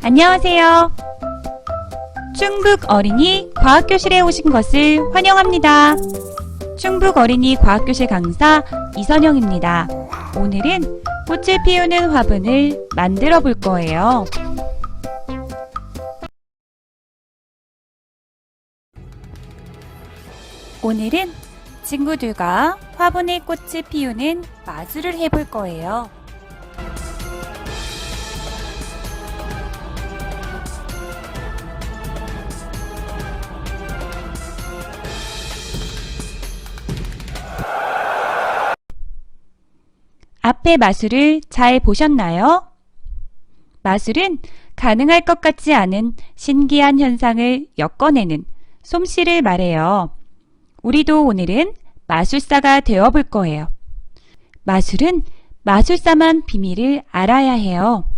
안녕하세요. 충북 어린이 과학교실에 오신 것을 환영합니다. 충북 어린이 과학교실 강사 이선영입니다. 오늘은 꽃을 피우는 화분을 만들어 볼 거예요. 오늘은 친구들과 화분에 꽃을 피우는 마술을 해볼 거예요. 앞의 마술을 잘 보셨나요? 마술은 가능할 것 같지 않은 신기한 현상을 엮어내는 솜씨를 말해요. 우리도 오늘은 마술사가 되어 볼 거예요. 마술은 마술사만 비밀을 알아야 해요.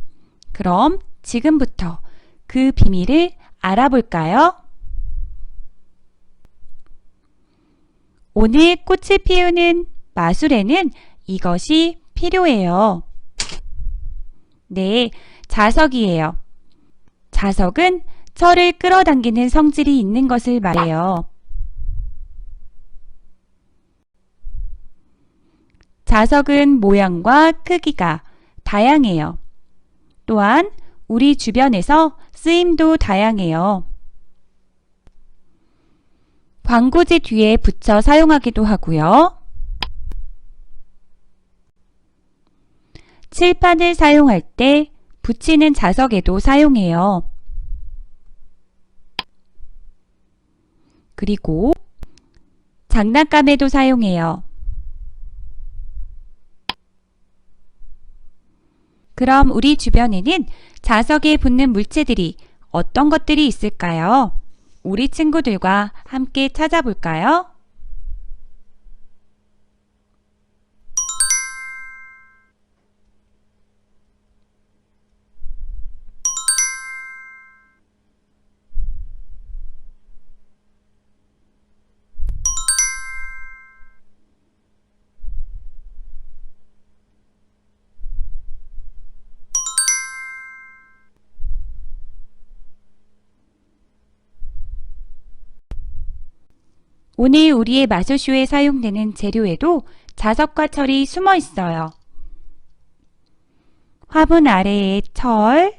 그럼 지금부터 그 비밀을 알아볼까요? 오늘 꽃을 피우는 마술에는 이것이 필요해요. 네, 자석이에요. 자석은 철을 끌어당기는 성질이 있는 것을 말해요. 자석은 모양과 크기가 다양해요. 또한 우리 주변에서 쓰임도 다양해요. 광고지 뒤에 붙여 사용하기도 하고요. 칠판을 사용할 때 붙이는 자석에도 사용해요. 그리고 장난감에도 사용해요. 그럼 우리 주변에는 자석에 붙는 물체들이 어떤 것들이 있을까요? 우리 친구들과 함께 찾아볼까요? 오늘 우리의 마술쇼에 사용되는 재료에도 자석과 철이 숨어 있어요. 화분 아래에 철,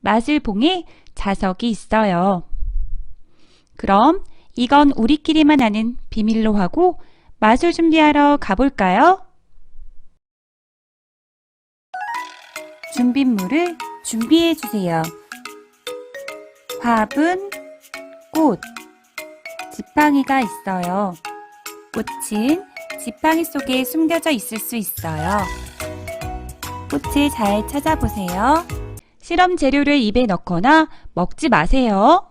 마술봉에 자석이 있어요. 그럼 이건 우리끼리만 아는 비밀로 하고 마술 준비하러 가볼까요? 준비물을 준비해 주세요. 화분, 꽃, 지팡이가 있어요. 꽃은 지팡이 속에 숨겨져 있을 수 있어요. 꽃을 잘 찾아보세요. 실험 재료를 입에 넣거나 먹지 마세요.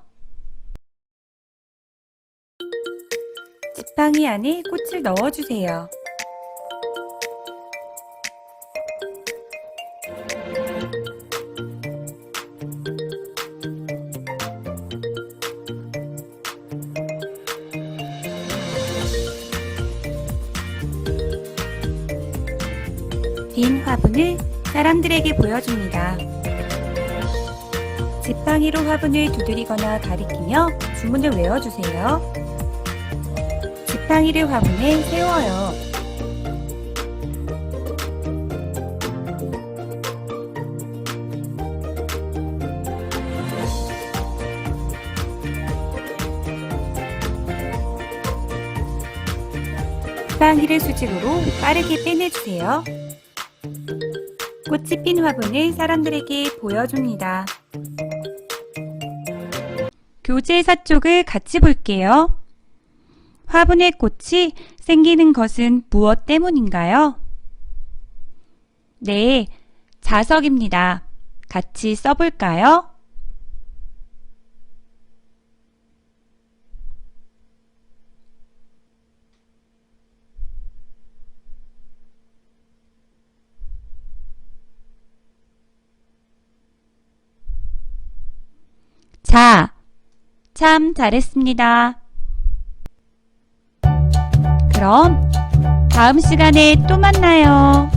지팡이 안에 꽃을 넣어주세요. 빈 화분을 사람들에게 보여줍니다. 지팡이로 화분을 두드리거나 가리키며 주문을 외워주세요. 지팡이를 화분에 세워요. 지팡이를 수직으로 빠르게 빼내주세요. 꽃이 핀 화분을 사람들에게 보여줍니다. 교재 사 쪽을 같이 볼게요. 화분의 꽃이 생기는 것은 무엇 때문인가요? 네, 자석입니다. 같이 써볼까요? 자, 참 잘했습니다. 그럼 다음 시간에 또 만나요.